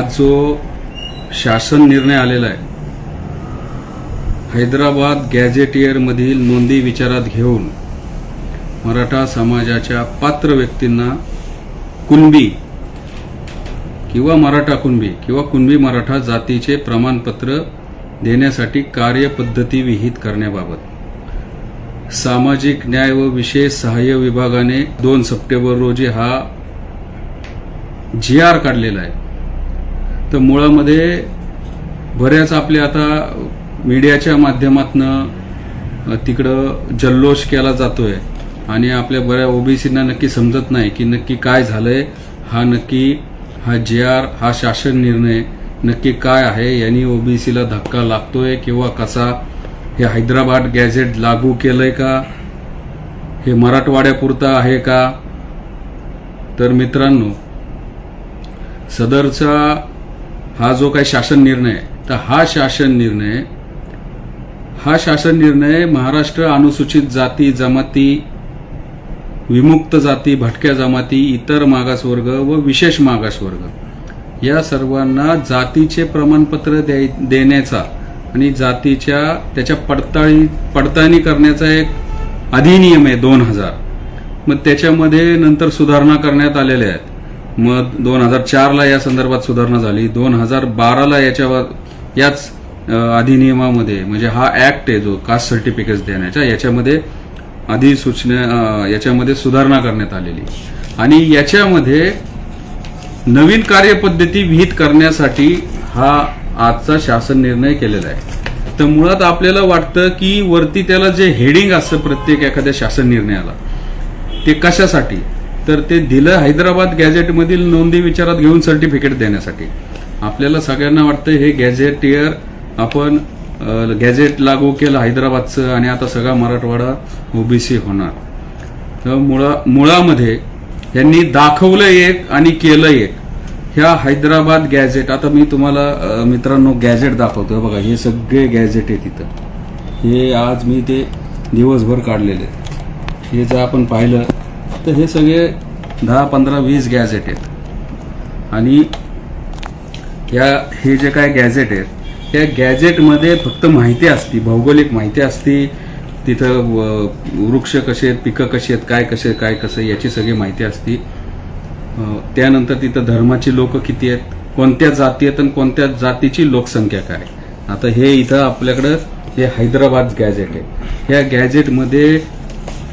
आज जो शासन निर्णय आलेला आहे हैदराबाद गॅझेटियरमधील नोंदी विचारात घेऊन मराठा समाजाच्या पात्र व्यक्तींना कुणबी किंवा मराठा कुणबी किंवा कुणबी मराठा जातीचे प्रमाणपत्र देण्यासाठी कार्यपद्धती विहित करण्याबाबत सामाजिक न्याय व विशेष सहाय्य विभागाने दोन सप्टेंबर रोजी हा जी आर काढलेला आहे. तर मुळामध्ये बऱ्याच आपल्या आता मीडियाच्या माध्यमातनं तिकडं जल्लोष केला जातोय. आणि आपल्या बऱ्या ओबीसींना नक्की समजत नाही की नक्की काय झालंय हा नक्की हा जे आर हा शासन निर्णय नक्की काय आहे यांनी ओबीसीला धक्का लागतोय किंवा कसा? हे हैदराबाद गॅझेट लागू केलंय का? हे मराठवाड्यापुरतं आहे का? तर मित्रांनो सदरचा हा जो काही शासन निर्णय तर हा शासन निर्णय हा शासन निर्णय महाराष्ट्र अनुसूचित जाती जमाती विमुक्त जाती भटक्या जमाती इतर मागासवर्ग व विशेष मागासवर्ग या सर्वांना जातीचे प्रमाणपत्र दे देण्याचा आणि जातीच्या त्याच्या पडताळी पडताळणी करण्याचा एक अधिनियम आहे दोन हजार. मग त्याच्यामध्ये नंतर सुधारणा करण्यात आलेल्या आहेत. मग दोन हजार चारला या संदर्भात सुधारणा झाली. दोन हजार बाराला याच्यावर याच अधिनियमामध्ये म्हणजे हा ऍक्ट आहे जो कास्ट सर्टिफिकेट देण्याचा याच्यामध्ये अधिसूचना याच्यामध्ये सुधारणा करण्यात आलेली. आणि याच्यामध्ये नवीन कार्यपद्धती विहित करण्यासाठी हा आजचा शासन निर्णय केलेला आहे. तर मुळात आपल्याला वाटतं की वरती त्याला जे हेडिंग असतं प्रत्येक एखाद्या शासन निर्णयाला ते कशासाठी? तर ते दिलं हैदराबाद गॅझेटमधील नोंदी विचारात घेऊन सर्टिफिकेट देण्यासाठी. आपल्याला सगळ्यांना वाटतं हे गॅझेटियर आपण गॅझेट लागू केलं हैदराबादचं आणि आता सगळा मराठवाडा ओबीसी होणार. तर मुळा मुळामध्ये यांनी दाखवलं एक आणि केलं एक. ह्या हैदराबाद गॅझेट आता मी तुम्हाला मित्रांनो गॅझेट दाखवतोय. बघा हे सगळे गॅझेट आहे तिथं हे आज मी ते दिवसभर काढलेले हे जर आपण पाहिलं तर हे सगळे दहा पंधरा वीस गॅझेट आहेत. आणि या हे जे काय गॅझेट आहेत त्या गॅझेटमध्ये फक्त माहिती असती भौगोलिक माहिती असती तिथं वृक्ष कसे आहेत पिकं कशी आहेत काय कसे काय कसं याची सगळी माहिती असती. त्यानंतर तिथं धर्माची लोक किती आहेत कोणत्या जाती आहेत आणि कोणत्या जातीची लोकसंख्या काय आता हे इथं आपल्याकडं हे हैदराबाद गॅझेट आहे. या गॅझेटमध्ये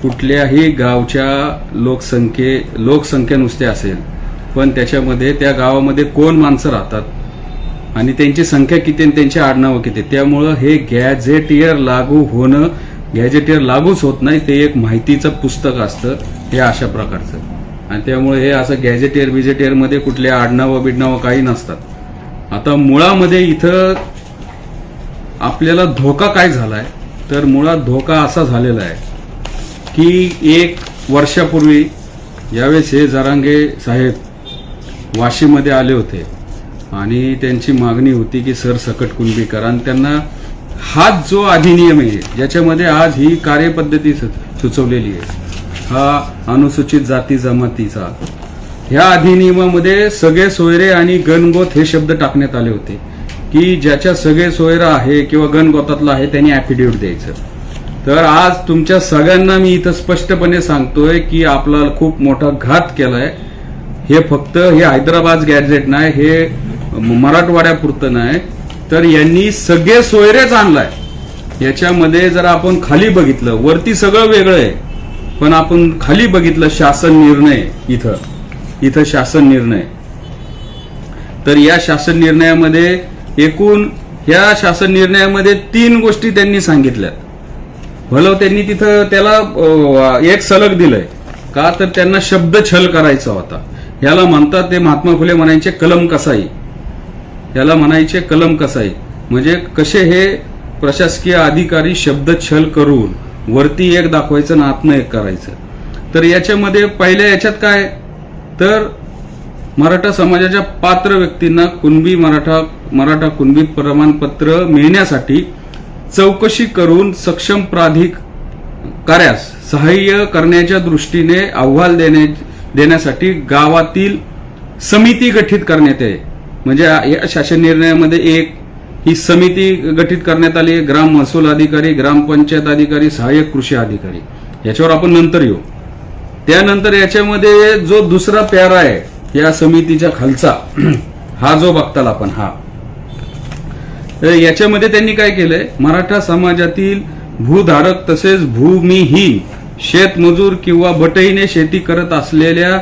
कुठल्याही गावच्या लोकसंख्ये लोकसंख्या नुसते असेल पण त्याच्यामध्ये त्या गावामध्ये कोण माणसं राहतात? आणि त्यांची संख्या किती आणि त्यांची आडनावं किती? त्यामुळं हे गॅझेटियर लागू होणं गॅझेटियर लागूच होत नाही ते एक माहितीचं पुस्तक असतं हे अशा प्रकारचं. आणि त्यामुळे हे असं गॅझेटियर बिजेटियरमध्ये कुठले आडनावं बिडनावं काही नसतात. आता मुळामध्ये इथं आपल्याला धोका काय झालाय? तर मुळात धोका असा झालेला आहे की एक वर्षापूर्वी यावेळेस हे जरांगे साहेब वाशीमध्ये आले होते. आणि त्यांची मागणी होती की सर सकट कुणबी करा. आणि त्यांना हाच जो अधिनियम आहे ज्याच्यामध्ये आज ही कार्यपद्धती सु- सुचवलेली आहे हा अनुसूचित जाती जमातीचा. ह्या अधिनियमामध्ये सगळे सोयरे आणि गणगोत हे शब्द टाकण्यात आले होते की ज्याच्या सगळे सोयरा आहे किंवा गणगोतातला आहे त्यांनी ऍफिडेव्हिट द्यायचं. तर आज तुमच्या सगळ्यांना मी इथं स्पष्टपणे सांगतोय की आपला खूप मोठा घात केलाय. हे फक्त हे हैदराबाद गॅझेट नाही हे मराठवाड्यापुरतं नाही. तर यांनी सगळे सोयरेच आणलाय. याच्यामध्ये जर आपण खाली बघितलं वरती सगळं वेगळं आहे. पण आपण खाली बघितलं शासन निर्णय इथं. इथं शासन निर्णय. तर या शासन निर्णयामध्ये एकूण या शासन निर्णयामध्ये तीन गोष्टी त्यांनी सांगितल्या भलं त्यांनी तिथं त्याला एक सलग दिलंय. का तर त्यांना शब्द छल करायचा होता. याला म्हणतात ते महात्मा फुले म्हणायचे कलम कसाई. याला म्हणायचे कलम कसाई. म्हणजे कसे हे प्रशासकीय अधिकारी शब्द छल करून वरती एक दाखवायचं आणि आत्म एक करायचं. तर याच्यामध्ये पहिल्या याच्यात काय? तर मराठा समाजाच्या पात्र व्यक्तींना कुणबी मराठा मराठा कुणबी प्रमाणपत्र मिळण्यासाठी चौकशी करून सक्षम प्राधिकाऱ्यास सहाय्य करण्याच्या दृष्टीने अहवाल देण्या देण्यासाठी गावातील समिती गठीत करण्यात आहे म्हणजे या शासन निर्णयामध्ये एक ही समिती गठीत करण्यात आली आहे ग्राम महसूल अधिकारी ग्रामपंचायत अधिकारी सहाय्यक कृषी अधिकारी. याच्यावर आपण नंतर येऊ. त्यानंतर याच्यामध्ये जो दुसरा प्यारा आहे या समितीच्या खालचा हा जो बघताल आपण हा. याच्यामध्ये त्यांनी काय केलंय? मराठा समाजातील भूधारक तसेच भूमिहीन शेतमजूर किंवा बटईने शेती करत असलेल्या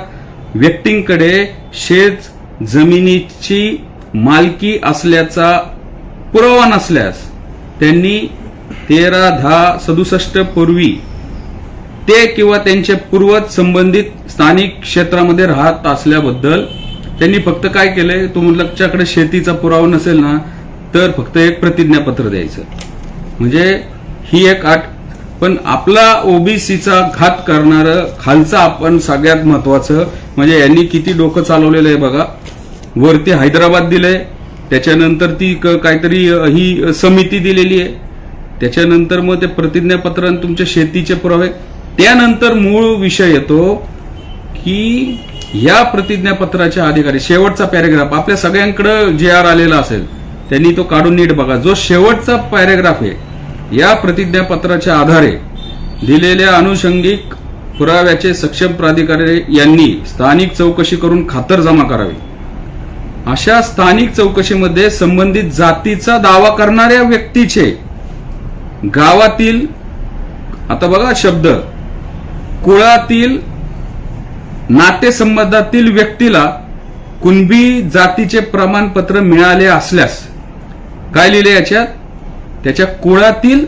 व्यक्तींकडे शेत जमिनीची मालकी असल्याचा पुरावा नसल्यास त्यांनी तेरा दहा सदुसष्ट पूर्वी ते किंवा त्यांचे पूर्वज संबंधित स्थानिक क्षेत्रामध्ये राहत असल्याबद्दल त्यांनी फक्त काय केलंय? तुमच्याकडे शेतीचा पुरावा नसेल ना तर फक्त एक प्रतिज्ञापत्र द्यायचं. म्हणजे ही एक आठ पण आपला ओबीसीचा घात करणार खालचा आपण सगळ्यात महत्वाचं म्हणजे यांनी किती डोकं चालवलेलं आहे बघा. वरती हैदराबाद दिलंय त्याच्यानंतर ती काहीतरी ही समिती दिलेली आहे. त्याच्यानंतर मग ते प्रतिज्ञापत्र आणि तुमच्या शेतीचे पुरावे. त्यानंतर मूळ विषय येतो की या प्रतिज्ञापत्राच्या अधिकारी शेवटचा पॅरेग्राफ आपल्या सगळ्यांकडे जे आर आलेला असेल त्यांनी तो काढून नीट बघा. जो शेवटचा पॅरेग्राफ आहे या प्रतिज्ञापत्राच्या आधारे दिलेल्या अनुषंगिक पुराव्याचे सक्षम प्राधिकारी यांनी स्थानिक चौकशी करून खातरजमा करावी. अशा स्थानिक चौकशीमध्ये संबंधित जातीचा दावा करणाऱ्या व्यक्तीचे गावातील आता बघा शब्द कुळातील नातेसंबंधातील व्यक्तीला कुणबी जातीचे प्रमाणपत्र मिळाले असल्यास काय लिहिले याच्यात त्याच्या कुळातील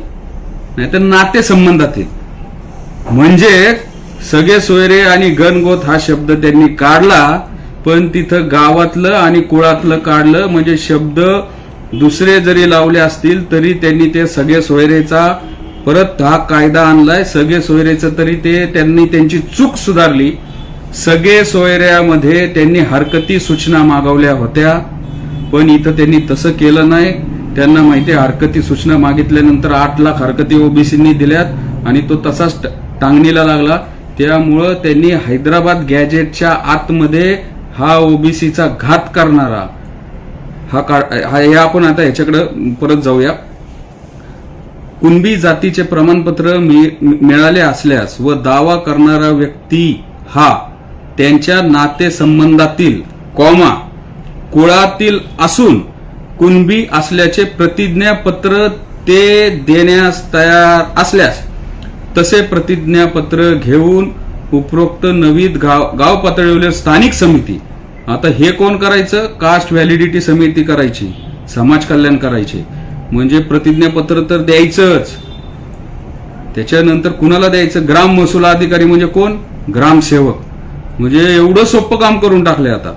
नाहीतर नातेसंबंधातील. म्हणजे सगळे सोयरे आणि गणगोत हा शब्द त्यांनी काढला पण तिथं गावातलं आणि कुळातलं काढलं म्हणजे शब्द दुसरे जरी लावले असतील तरी त्यांनी ते सगळे सोयरेचा परत हा कायदा आणलाय. सगळे सोयरेचं तरी ते त्यांनी त्यांची चूक सुधारली. सगळे सोयऱ्यामध्ये त्यांनी हरकती सूचना मागवल्या होत्या. पण इथं त्यांनी तसं केलं नाही. त्यांना माहिती आहे हरकती सूचना मागितल्यानंतर आठ लाख हरकती ओबीसींनी दिल्यात आणि तो तसाच ट- टांगणीला लागला. त्यामुळं त्यांनी हैदराबाद गॅजेटच्या आतमध्ये हा ओबीसीचा घात करणारा हा का हा हे आपण आता ह्याच्याकडे परत जाऊया. कुणबी जातीचे प्रमाणपत्र मि- मिळाले असल्यास व दावा करणारा व्यक्ती हा त्यांच्या नातेसंबंधातील कॉमा कुळातील असून कुणबी असल्याचे प्रतिज्ञापत्र ते देण्यास तयार असल्यास तसे प्रतिज्ञापत्र घेऊन उपरोक्त नवीन गाव गाव पातळीवरील स्थानिक समिती आता हे कोण करायचं? कास्ट व्हॅलिडिटी समिती करायची समाज कल्याण करायचे. म्हणजे प्रतिज्ञापत्र तर द्यायचंच. त्याच्यानंतर कुणाला द्यायचं? ग्राम महसूल अधिकारी म्हणजे कोण? ग्रामसेवक. म्हणजे एवढं सोपं काम करून टाकलंय आता.